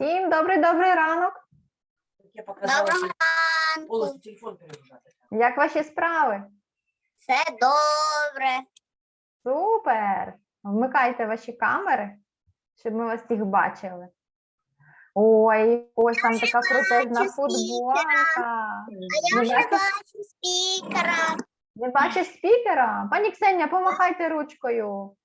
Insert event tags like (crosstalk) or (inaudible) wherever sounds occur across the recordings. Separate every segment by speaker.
Speaker 1: Всім добрий добрий ранок.
Speaker 2: Я показала полностью телефон перегружати.
Speaker 1: Як ваші справи?
Speaker 3: Все добре.
Speaker 1: Супер! Вмикайте ваші камери, щоб ми вас всіх бачили. Ой, ось там така крутезна футболка.
Speaker 3: А я вже бачу спікера.
Speaker 1: Не бачиш спікера? Пані Ксенія, помахайте ручкою.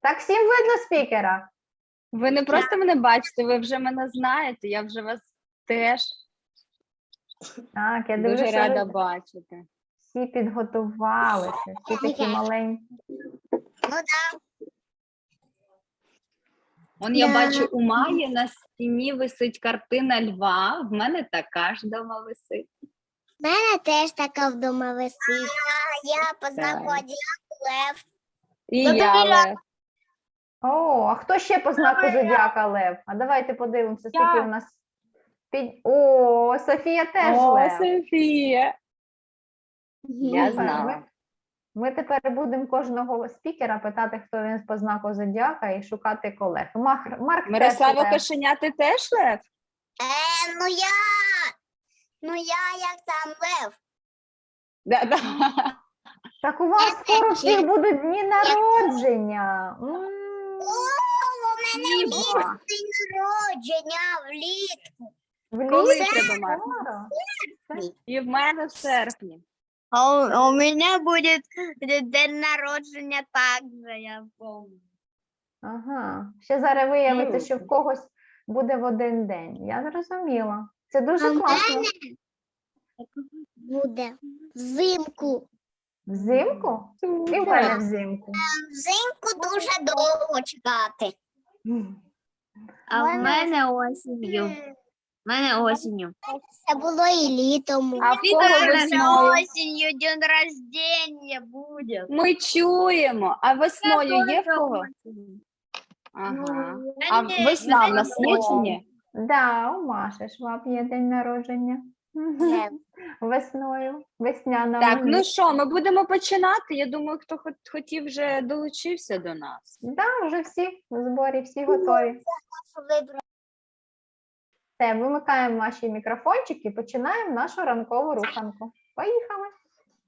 Speaker 1: Так всім видно спікера.
Speaker 4: Ви не просто мене бачите, ви вже мене знаєте, я вже вас теж
Speaker 1: Так, я
Speaker 4: дуже
Speaker 1: дивлюся,
Speaker 4: рада
Speaker 1: ви
Speaker 4: бачити.
Speaker 1: всі підготувалися, всі такі маленькі.
Speaker 3: Ну да.
Speaker 4: Он я
Speaker 3: Да.
Speaker 4: бачу, у Маї на стіні висить картина льва. В мене така ж дома висить.
Speaker 3: У мене теж така вдома висить. Я по знаку
Speaker 4: Так.
Speaker 3: одяку лев.
Speaker 4: І
Speaker 3: Ну,
Speaker 4: я Лев.
Speaker 1: О, а хто ще по знаку зодіака Лев? А давайте подивимося, скільки
Speaker 4: Я.
Speaker 1: у нас під. О, Софія теж
Speaker 4: О,
Speaker 1: Лев.
Speaker 4: Софія. Я
Speaker 1: Супер.
Speaker 4: знала.
Speaker 1: Ми, ми тепер будемо кожного спікера питати, хто він по знаку зодіака, і шукати колег. Мах, Марк теж
Speaker 4: Мирослава. Кошеня, ти теж Лев?
Speaker 3: Е, ну я. Ну я як там лев.
Speaker 4: Да, да.
Speaker 1: Так у вас скоро всіх будуть дні народження. М,
Speaker 3: влітку день народження влітку.
Speaker 4: Коли
Speaker 1: влітку
Speaker 4: тебе,
Speaker 1: скоро.
Speaker 4: І в мене в серпні.
Speaker 3: А у, у меня будет день народження также, я помню.
Speaker 1: Ага. Ще зараз виявиться,
Speaker 4: Ну.
Speaker 1: що в когось буде в один день. Я зрозуміла. Це дуже
Speaker 3: А в
Speaker 1: класно.
Speaker 3: Буде взимку.
Speaker 1: Взимку? І в мене взимку.
Speaker 3: Взимку дуже довго чекати.
Speaker 5: А в
Speaker 3: мене-
Speaker 5: осінню. В мене осінню.
Speaker 3: Це було і літом.
Speaker 4: А в кого весною?
Speaker 5: осінню день рождення буде.
Speaker 4: Ми чуємо, а весною є в кого? Ага. А весна в нас є чи ні?
Speaker 1: Да, у Маші Шваб є день народження.
Speaker 3: Е,
Speaker 1: Весною, весняна.
Speaker 4: Так, ну що, ми будемо починати. Я думаю, хто хотів вже долучився до нас.
Speaker 1: Да, вже всі в зборі, всі готові. Все, вимикаємо ваші мікрофончики, починаємо нашу ранкову руханку. Поїхали.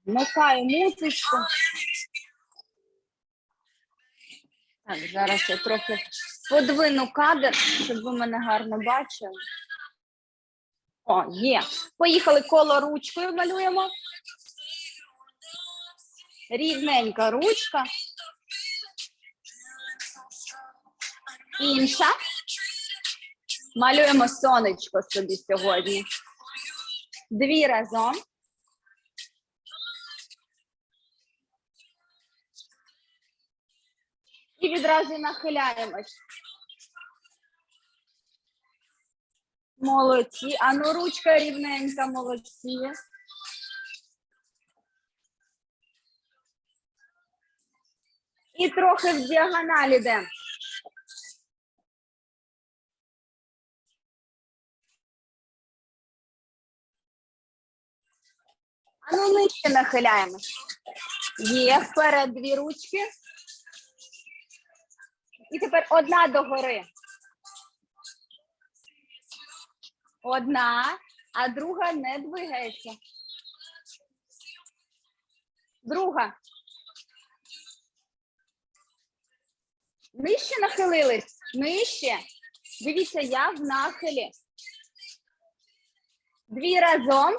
Speaker 4: Вмикаю музичку. Так, зараз я трохи подвину кадр, щоб ви мене гарно бачили. О, є. Поїхали коло ручкою малюємо. Рівненька ручка. Інша. Малюємо сонечко собі сьогодні. Дві разом. І відразу нахиляємось. Молодці. А ну ручка рівненька, молодці. І трохи в діагоналі йдемо. А ну нижче нахиляємось. Є вперед дві ручки. І тепер одна догори. Одна, а друга не двигається. Друга. Нижче нахилились. Нижче. Дивіться, я в нахилі. Дві разом.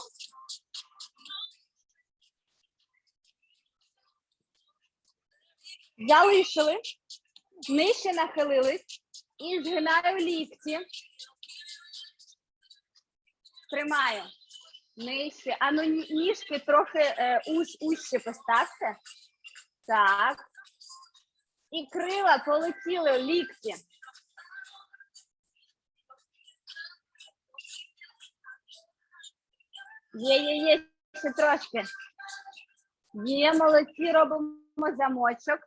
Speaker 4: Залишили нижче нахилились і згинаю лікті. Тримаю. Нижче. А ну ніжки трохи е, уж, ужче поставте. Так. І крила полетіли лікті. Є, є, є, ще трошки. Є, молодці, робимо замочок.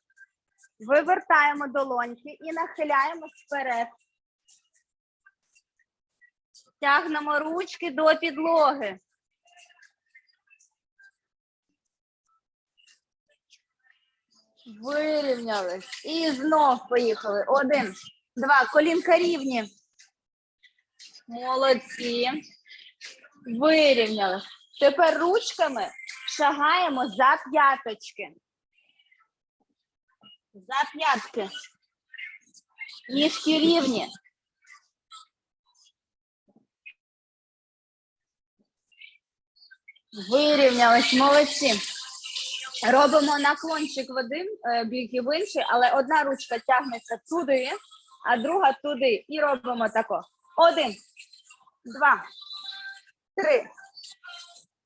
Speaker 4: Вивертаємо долоньки і нахиляємо вперед. Тягнемо ручки до підлоги. Вирівнялись. І знов поїхали. Один, два, колінка рівні. Молодці. Вирівняли. Тепер ручками шагаємо за п'яточки. За п'ятки. Ніжки рівні. Вирівнялись, молодці. Робимо наклончик в один е, бік і в інший, але одна ручка тягнеться туди, а друга туди. І робимо тако. Один, два, три,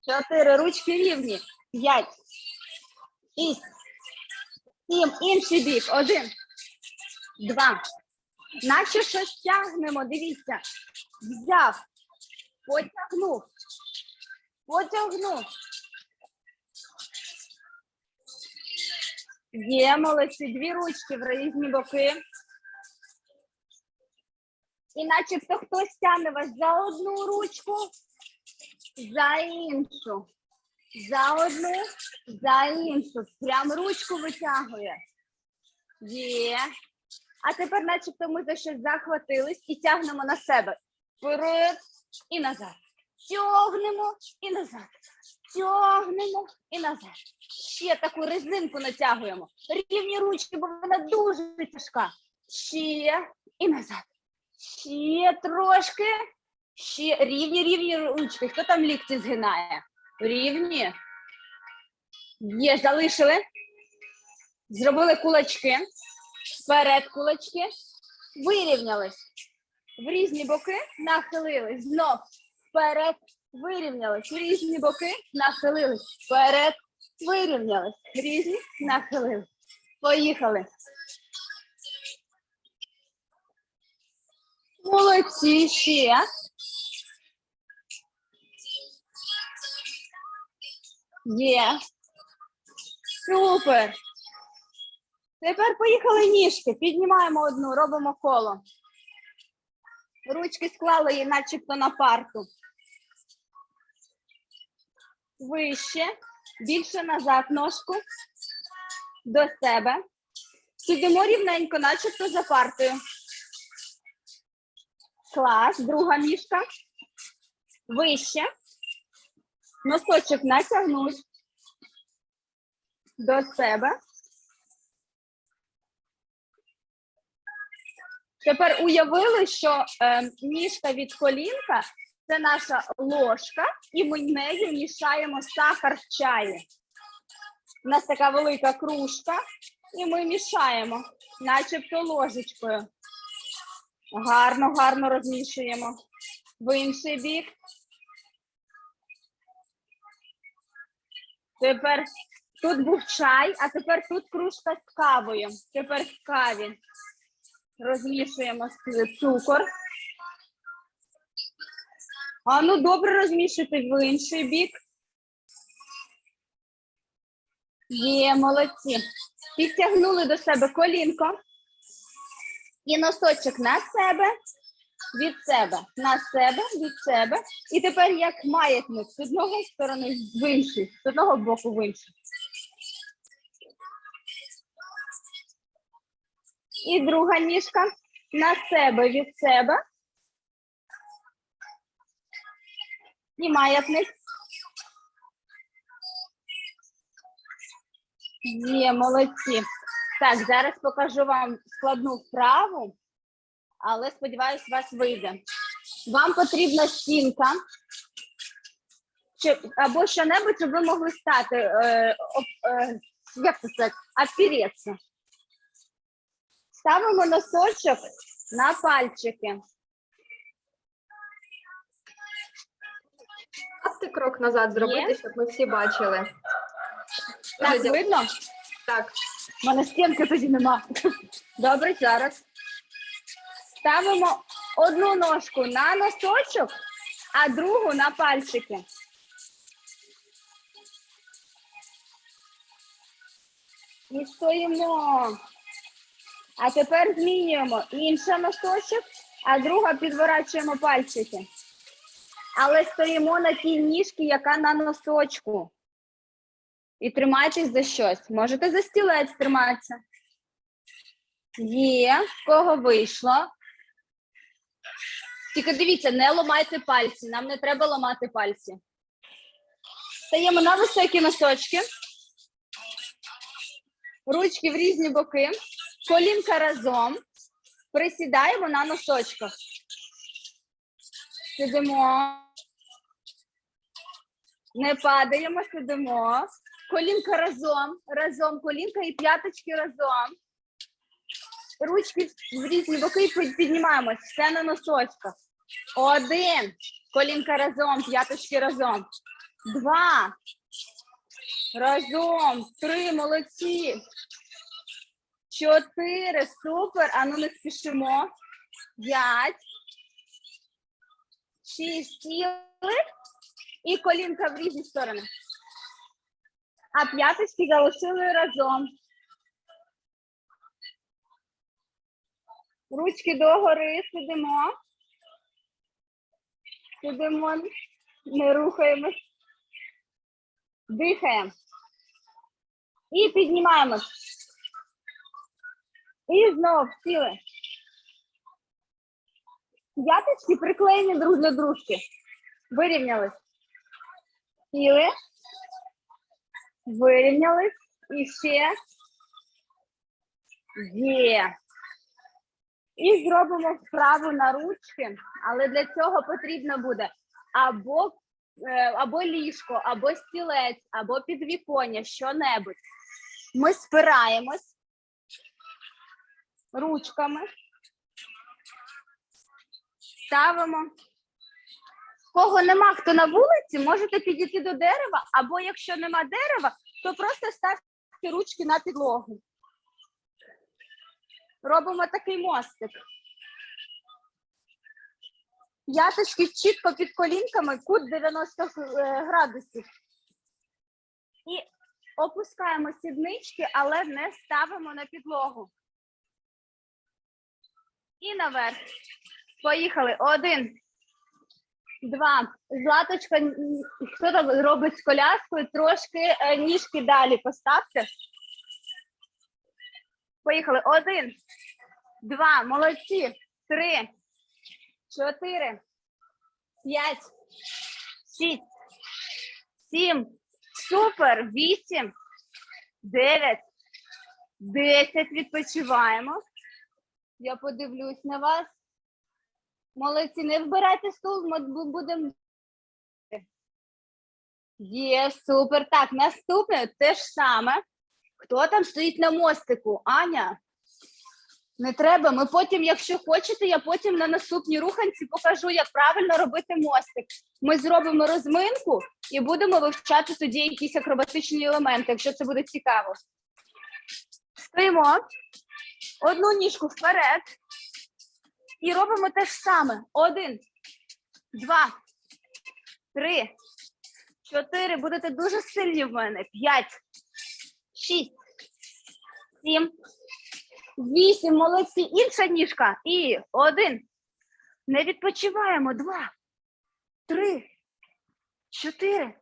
Speaker 4: чотири. Ручки рівні. П'ять, шість, сім. Інший бік. Один, два. Наче щось тягнемо. Дивіться. Взяв, потягнув, потягнув. Є, молодці, дві ручки в різні боки. І начебто хтось тягне вас за одну ручку, за іншу, за одну, за іншу. Прям ручку витягує. Є. А тепер, начебто, ми за щось захватились і тягнемо на себе. Вперед і назад. Тягнемо і назад. Тягнемо і назад. Ще таку резинку натягуємо. Рівні ручки, бо вона дуже тяжка. Ще і назад. Ще трошки. Ще рівні, рівні ручки. Хто там лікті згинає? Рівні. Є, залишили. Зробили кулачки. Вперед кулачки. Вирівнялись. В різні боки нахилились. Знов вперед. Вирівнялись. Різні боки нахилились. Вперед. Вирівнялись. Різні нахилились. Поїхали. Молодці ще. Є. Супер. Тепер поїхали ніжки. Піднімаємо одну, робимо коло. Ручки склали її начебто на парту. Вище, більше назад ножку. До себе. Сидимо рівненько, начебто за партою. Клас, друга ніжка. Вище. Носочок натягнуть. До себе. Тепер уявили, що е, ніжка від колінка це наша ложка, і ми нею мішаємо сахар в чаї. У нас така велика кружка, і ми мішаємо, начебто ложечкою. Гарно, гарно розмішуємо. В інший бік. Тепер тут був чай, а тепер тут кружка з кавою. Тепер в каві. Розмішуємо цукор. А ну добре розмішуйте в інший бік. Є, молодці. Підтягнули до себе колінко. І носочок на себе, від себе, на себе, від себе. І тепер як маятник з одного сторони в інший, з одного боку в інший. І друга ніжка на себе від себе. І маятник. Є, молодці. Так, зараз покажу вам складну вправу, але сподіваюсь, у вас вийде. Вам потрібна стінка чи, або що-небудь, щоб ви могли стати, е, е, як це сказати, опереться. Ставимо носочок на пальчики.
Speaker 1: Ставте крок назад зробити,
Speaker 4: Є?
Speaker 1: щоб ми всі бачили.
Speaker 4: Так,
Speaker 1: Дуже
Speaker 4: видно?
Speaker 1: Так,
Speaker 4: У мене стінки тоді нема. Добре, зараз. Ставимо одну ножку на носочок, а другу на пальчики. І стоїмо. А тепер змінюємо інший носочок, а друга підворачуємо пальчики. Але стоїмо на тій ніжці, яка на носочку. І тримайтесь за щось. Можете за стілець триматися. Є, в кого вийшло. Тільки дивіться, не ламайте пальці. Нам не треба ламати пальці. Стаємо на високі носочки. Ручки в різні боки. Колінка разом. Присідаємо на носочках. Сидимо. Не падаємо, сидимо. Колінка разом. Разом. Колінка і п'яточки разом. Ручки в різні боки піднімаємось. Все на носочках. Один. Колінка разом, п'яточки разом. Два. Разом. Три. Молодці. Чотири. Супер. Ану не спішимо. П'ять. Шість. Сіли. І колінка в різні сторони. А п'яточки залишили разом. Ручки догори, сидимо. Сидимо, не рухаємось. Дихаємо. І піднімаємось. І знов сіли. П'яточки приклеєні друг до дружки. Вирівнялись. Сіли. Вирівнялись. І ще. Є. І зробимо вправу на ручки, але для цього потрібно буде або, е, або ліжко, або стілець, або підвіконня, що-небудь. Ми спираємось ручками, ставимо. Кого нема хто на вулиці, можете підійти до дерева, або якщо нема дерева, то просто ставте ручки на підлогу. Робимо такий мостик. П'яточки чітко під колінками, кут 90 е, градусів. І опускаємо сіднички, але не ставимо на підлогу. І наверх. Поїхали. Один. Два. Златочка, хто там робить з коляскою, трошки е, ніжки далі поставте. Поїхали. Один, два, молодці. Три, чотири, п'ять, шість, сім. Супер. Вісім, дев'ять, десять. Відпочиваємо. Я подивлюсь на вас. Молодці, не вбирайте стул, ми будемо. Є, супер. Так, наступне те ж саме. Хто там стоїть на мостику? Аня? Не треба. Ми потім, якщо хочете, я потім на наступній руханці покажу, як правильно робити мостик. Ми зробимо розминку і будемо вивчати тоді якісь акробатичні елементи, якщо це буде цікаво. Стоїмо. Одну ніжку вперед. І робимо те ж саме. Один, два, три, чотири. Будете дуже сильні в мене. П'ять шість, сім, вісім, молодці. Інша ніжка. І один. Не відпочиваємо. Два, три, чотири,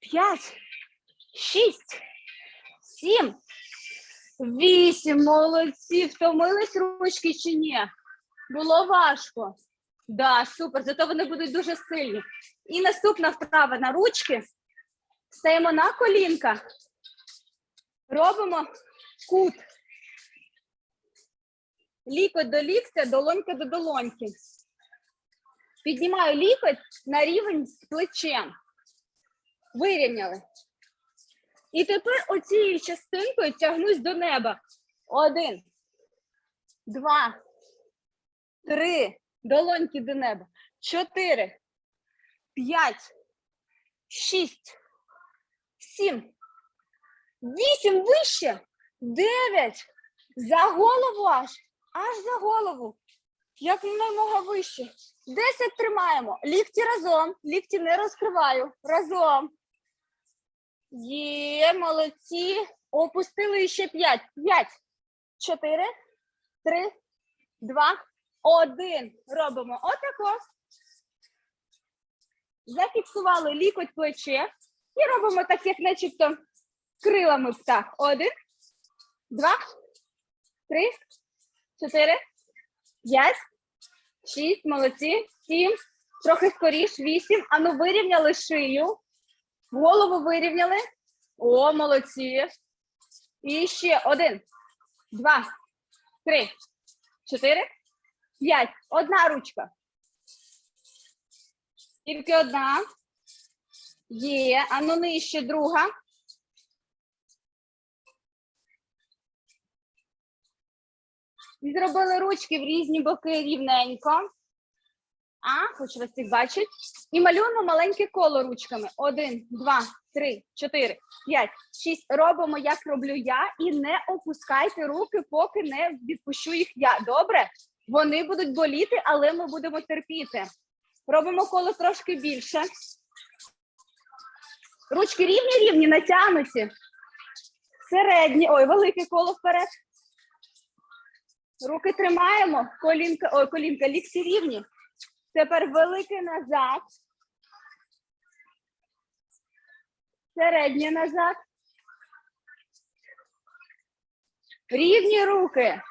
Speaker 4: п'ять, шість, сім, вісім. Молодці. Втомились ручки чи ні? Було важко. Да, супер. Зато вони будуть дуже сильні. І наступна вправа на ручки. Стаємо на колінка. Робимо кут. Лікоть до ліктя, долонька до долоньки. Піднімаю лікоть на рівень з плечем. Вирівняли. І тепер оцією частинкою тягнусь до неба. Один, два, три. Долоньки до неба. Чотири, п'ять, шість, сім, Вісім вище. Дев'ять. За голову аж. Аж за голову. Як немного вище. Десять тримаємо. Лікті разом. Лікті не розкриваю. Разом. Є, молодці. Опустили ще п'ять. П'ять. Чотири. Три. Два. Один. Робимо отако. Зафіксували лікоть плече. І робимо так, як начебто крилами птах. Один, два, три, чотири, п'ять, шість, молодці, сім, трохи скоріш, вісім. Ану, вирівняли шию. Голову вирівняли. О, молодці. І ще один, два, три, чотири, п'ять. Одна ручка. Тільки одна. Є. Ану нижче друга. І зробили ручки в різні боки рівненько. А, хочу вас всіх бачити. І малюємо маленьке коло ручками. Один, два, три, чотири, п'ять, шість. Робимо, як роблю я, і не опускайте руки, поки не відпущу їх я. Добре? Вони будуть боліти, але ми будемо терпіти. Робимо коло трошки більше. Ручки рівні, рівні, натягнуті. Середні, ой, велике коло вперед. Руки тримаємо, колінка, ой, колінка, лікті рівні. Тепер велике назад. Середнє назад. Рівні руки.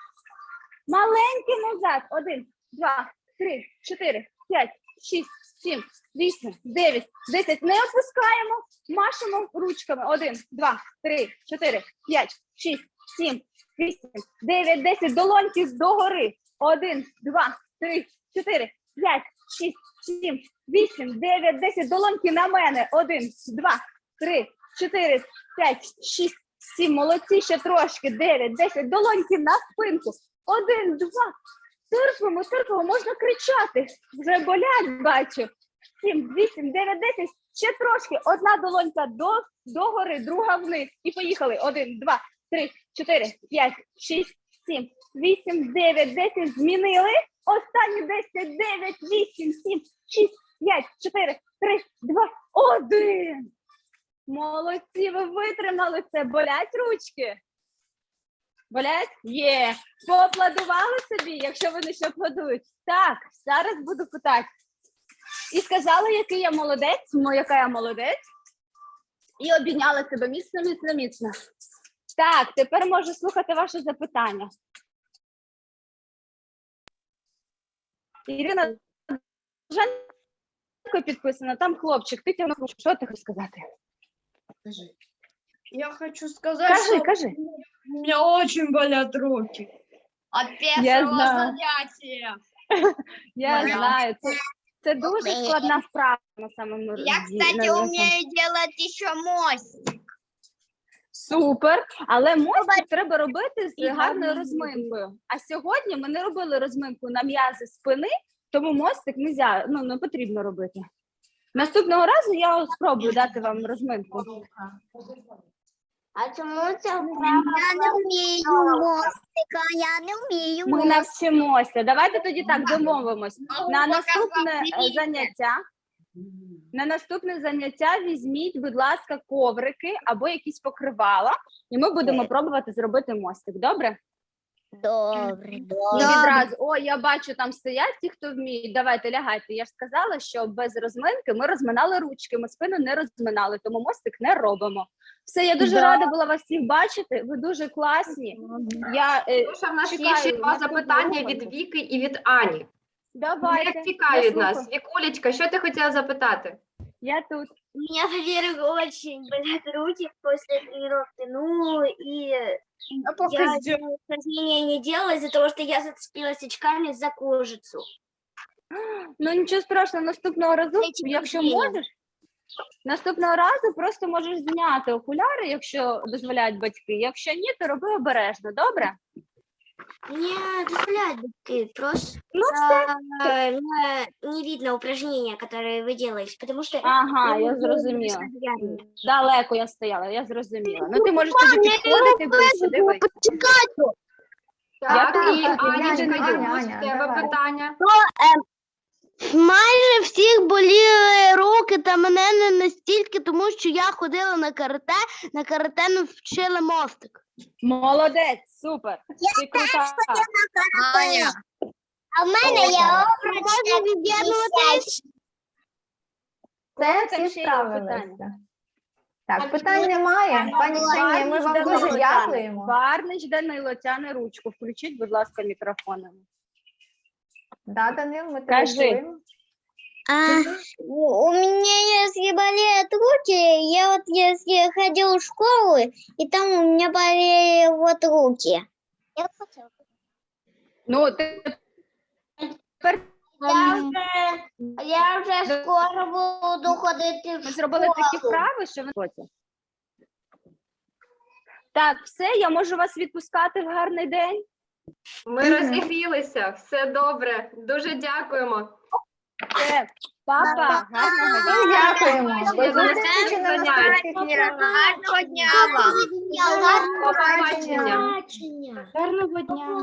Speaker 4: Маленькі назад. Один, два, три, чотири, п'ять, шість, сім, вісім, дев'ять, десять. Не опускаємо. Машемо ручками. Один, два, три, чотири, п'ять, шість, сім, вісім, дев'ять, десять. Долоньки догори. Один, два, три, чотири, п'ять, шість, сім, вісім, дев'ять, десять. Долоньки на мене. Один, два, три, чотири, п'ять, шість, сім. Молодці, ще трошки. Дев'ять, десять. Долоньки на спинку. Один, два. Терпимо, терпимо, можна кричати. Вже болять, бачу. Сім, вісім, дев'ять, десять. Ще трошки. Одна долонька до, догори, друга вниз. І поїхали. Один, два, три, чотири, п'ять, шість, сім, вісім, дев'ять, десять. Змінили. Останні десять, дев'ять, вісім, сім, шість, п'ять, чотири, три, два, один. Молодці, ви витримали це. Болять ручки? Болять? Є. Поаплодували собі, якщо вони ще аплодують. Так, зараз буду питати. І сказала, який я молодець, ну, яка я молодець. І обійняла себе міцно, міцно, міцно. Так, тепер можу слухати ваше запитання. Ірина підписана, там хлопчик, ти тягнув. Що ти хочеш сказати?
Speaker 6: Я хочу сказать,
Speaker 4: Кажи,
Speaker 6: что
Speaker 4: кажи.
Speaker 6: У меня очень болят руки. От
Speaker 4: Я
Speaker 6: первого
Speaker 4: знаю.
Speaker 6: занятия. (laughs)
Speaker 4: Я знаю, це, це дуже складна справа на самому
Speaker 3: Я, кстати,
Speaker 4: на- на самому-
Speaker 3: умею делать еще мост.
Speaker 4: Супер, але мостик треба робити з гарною розминкою. А сьогодні ми не робили розминку на м'язи спини, тому мостик нельзя, ну, не потрібно робити. Наступного разу я спробую дати вам розминку.
Speaker 3: А чому це Я не вмію мостика, я не вмію
Speaker 4: Ми навчимося. Давайте тоді так домовимось. На наступне е, заняття. На наступне заняття візьміть, будь ласка, коврики або якісь покривала, і ми будемо пробувати зробити мостик. Добре?
Speaker 3: Добре, добре.
Speaker 4: відразу, о, я бачу, там стоять ті, хто вміють. Давайте лягайте. Я ж сказала, що без розминки ми розминали ручки, ми спину не розминали, тому мостик не робимо. Все, я дуже
Speaker 1: Да.
Speaker 4: рада була вас всіх бачити. Ви дуже класні. Я е,
Speaker 7: Слушай, в нас є
Speaker 4: чекаю
Speaker 7: ще два
Speaker 4: наступного
Speaker 7: запитання від Віки і від Ані.
Speaker 4: давайте. Я
Speaker 7: від нас.
Speaker 4: слухаю.
Speaker 7: Вікулечка, що ти хотіла запитати?
Speaker 4: Я тут.
Speaker 5: У меня, во-первых, очень болят руки после тренировки. Ну и
Speaker 6: Я пока
Speaker 5: я упражнения не делала из-за того, что я зацепилась очками за кожицу.
Speaker 4: Ну нічого страшного, наступного разу,
Speaker 5: Эти
Speaker 4: якщо
Speaker 5: проблеми.
Speaker 4: можеш, наступного разу просто можеш зняти окуляри, якщо дозволяють батьки. Якщо ні, то роби обережно, добре?
Speaker 5: Не дозволяют бабки, просто
Speaker 4: Ну все.
Speaker 5: э, мне не видно упражнения, которые вы делаете, потому что
Speaker 4: Ага,
Speaker 5: я
Speaker 4: я
Speaker 5: не делаю
Speaker 4: зрозуміла.
Speaker 5: постоянно.
Speaker 4: Далеко я стояла, я зрозуміла. Ну ти можеш тоді підходити ближче, дивись.
Speaker 7: Так,
Speaker 4: тут,
Speaker 7: і
Speaker 4: я тут,
Speaker 7: Анічка,
Speaker 4: Аня,
Speaker 7: є
Speaker 1: Аня,
Speaker 7: в тебе
Speaker 1: давай.
Speaker 7: питання.
Speaker 8: Майже всіх боліли руки, та мене не настільки, тому що я ходила на карате, на карате не вчили мостик.
Speaker 4: Молодець, супер. Ти крута.
Speaker 3: Аня. А в мене є
Speaker 8: Можна від'єднувати.
Speaker 1: Це всі
Speaker 4: питання.
Speaker 1: справилися. Так, питань немає. Пані Ксенія, ми вам дуже дякуємо.
Speaker 4: Варнич Данило тяне ручку. Включіть, будь ласка, мікрофоном.
Speaker 1: Да, Данил,
Speaker 4: Кажи.
Speaker 1: чуємо.
Speaker 3: А, у меня если болеют руки, я вот если ходил в школу, и там у меня болели вот руки.
Speaker 4: Ну, ти
Speaker 3: Я вже, я вже скоро буду ходити в
Speaker 4: Ми зробили такі вправи, що ви хочете. Так, все, я можу вас відпускати в гарний день.
Speaker 7: Ми розігрілися, все добре. Дуже дякуємо.
Speaker 4: Все, папа, гарного дня.
Speaker 1: Дякуємо. До зустрічі на.
Speaker 3: Гарного дня вам!
Speaker 7: Побачення.
Speaker 5: Гарного дня.